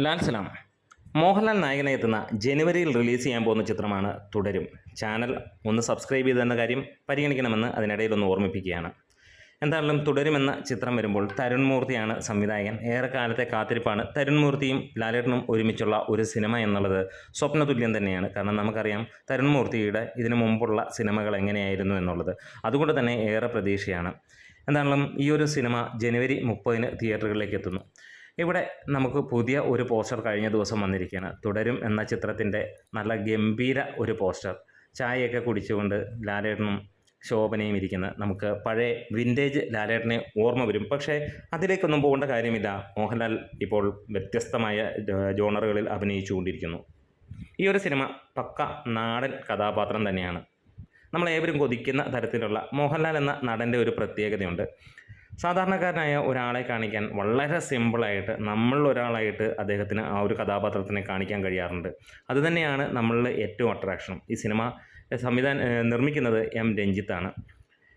ലാൽ സലാം. മോഹൻലാൽ നായകനായി എത്തുന്ന ജനുവരിയിൽ റിലീസ് ചെയ്യാൻ പോകുന്ന ചിത്രമാണ് തുടരും. ചാനൽ ഒന്ന് സബ്സ്ക്രൈബ് ചെയ്തെന്ന കാര്യം പരിഗണിക്കണമെന്ന് അതിനിടയിൽ ഒന്ന് ഓർമ്മിപ്പിക്കുകയാണ്. എന്തായാലും തുടരുമെന്ന ചിത്രം വരുമ്പോൾ തരുൺ മൂർത്തിയാണ് സംവിധായകൻ. ഏറെക്കാലത്തെ കാത്തിരിപ്പാണ് തരുൺ മൂർത്തിയും ലാലേട്ടനും ഒരുമിച്ചുള്ള ഒരു സിനിമ എന്നുള്ളത് സ്വപ്നതുല്യം തന്നെയാണ്. കാരണം നമുക്കറിയാം തരുൺ മൂർത്തിയുടെ ഇതിനു മുമ്പുള്ള സിനിമകൾ എങ്ങനെയായിരുന്നു എന്നുള്ളത്. അതുകൊണ്ട് തന്നെ ഏറെ പ്രതീക്ഷയാണ്. എന്താണെങ്കിലും ഈ ഒരു സിനിമ ജനുവരി മുപ്പതിന് തിയേറ്ററുകളിലേക്ക് എത്തുന്നു. ഇവിടെ നമുക്ക് പുതിയ ഒരു പോസ്റ്റർ കഴിഞ്ഞ ദിവസം വന്നിരിക്കുകയാണ്. തുടരും എന്ന ചിത്രത്തിന്റെ നല്ല ഗംഭീര ഒരു പോസ്റ്റർ. ചായയൊക്കെ കുടിച്ചുകൊണ്ട് ലാലേട്ടനും ശോഭനയും ഇരിക്കുന്ന. നമുക്ക് പഴയ വിന്റേജ് ലാലേട്ടനെ ഓർമ്മ വരും. പക്ഷേ അതിലേക്കൊന്നും പോകേണ്ട കാര്യമില്ല. മോഹൻലാൽ ഇപ്പോൾ വ്യത്യസ്തമായ ജോണറുകളിൽ അഭിനയിച്ചുകൊണ്ടിരിക്കുന്നു. ഈ ഒരു സിനിമ പക്ക നാടൻ കഥാപാത്രം തന്നെയാണ്. നമ്മളേവരും കൊതിക്കുന്ന തരത്തിലുള്ള മോഹൻലാൽ എന്ന നടന്റെ ഒരു പ്രത്യേകതയുണ്ട്. സാധാരണക്കാരനായ ഒരാളെ കാണിക്കാൻ വളരെ സിമ്പിളായിട്ട് നമ്മളിൽ ഒരാളായിട്ട് അദ്ദേഹത്തിന് ആ ഒരു കഥാപാത്രത്തിനെ കാണിക്കാൻ കഴിയാറുണ്ട്. അതുതന്നെയാണ് നമ്മളിൽ ഏറ്റവും അട്രാക്ഷനും ഈ സിനിമ സംവിധാന നിർമ്മിക്കുന്നത് എം രഞ്ജിത്താണ്.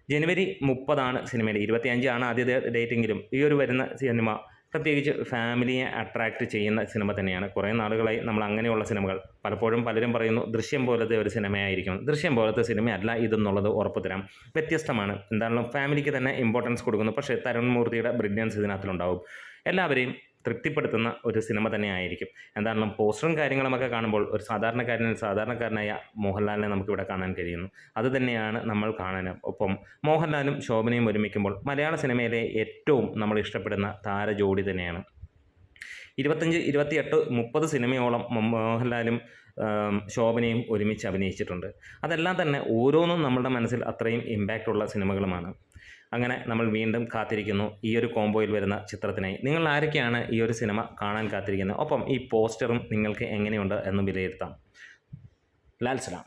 ജനുവരി മുപ്പതാണ് സിനിമയിൽ ഇരുപത്തിയഞ്ചാണ് ആദ്യത്തെ ഡേറ്റെങ്കിലും ഈ ഒരു വരുന്ന സിനിമ പ്രത്യേകിച്ച് ഫാമിലിയെ അട്രാക്റ്റ് ചെയ്യുന്ന സിനിമ തന്നെയാണ്. കുറേ നാളുകളായി നമ്മൾ അങ്ങനെയുള്ള സിനിമകൾ പലപ്പോഴും പലരും പറയുന്നു ദൃശ്യം പോലത്തെ ഒരു സിനിമയായിരിക്കും. ദൃശ്യം പോലത്തെ സിനിമയല്ല ഇതെന്നുള്ളത് ഉറപ്പ് തരാം വ്യത്യസ്തമാണ്. എന്താണെങ്കിലും ഫാമിലിക്ക് തന്നെ ഇമ്പോർട്ടൻസ് കൊടുക്കുന്നു. പക്ഷേ തരുൺ മൂർത്തിയുടെ ബ്രില്യൻസ് ഇതിനകത്തിലുണ്ടാവും. എല്ലാവരെയും തൃപ്തിപ്പെടുത്തുന്ന ഒരു സിനിമ തന്നെയായിരിക്കും. എന്താണെങ്കിലും പോസ്റ്ററും കാര്യങ്ങളുമൊക്കെ കാണുമ്പോൾ ഒരു സാധാരണക്കാരനിൽ സാധാരണക്കാരനായ മോഹൻലാലിനെ നമുക്കിവിടെ കാണാൻ കഴിയുന്നു. അത് തന്നെയാണ് നമ്മൾ കാണാൻ ഒപ്പം മോഹൻലാലും ശോഭനയും ഒരുമിക്കുമ്പോൾ മലയാള സിനിമയിലെ ഏറ്റവും നമ്മൾ ഇഷ്ടപ്പെടുന്ന താരജോഡി തന്നെയാണ്. ഇരുപത്തഞ്ച് ഇരുപത്തിയെട്ട് മുപ്പത് സിനിമയോളം മോഹൻലാലും ശോഭനയും ഒരുമിച്ച് അഭിനയിച്ചിട്ടുണ്ട്. അതെല്ലാം തന്നെ ഓരോന്നും നമ്മളുടെ മനസ്സിൽ അത്രയും ഇമ്പാക്റ്റ് ഉള്ള സിനിമകളുമാണ്. അങ്ങനെ നമ്മൾ വീണ്ടും കാത്തിരിക്കുന്നു. ഈ ഒരു കോംബോയിൽ വരുന്ന ചിത്രത്തിനായി നിങ്ങൾ ആരൊക്കെയാണ് ഈ ഒരു സിനിമ കാണാൻ കാത്തിരിക്കുന്നത്? ഒപ്പം ഈ പോസ്റ്ററും നിങ്ങൾക്ക് എങ്ങനെയുണ്ട് എന്ന് വിലയിരുത്താം. ലാൽ സലാം.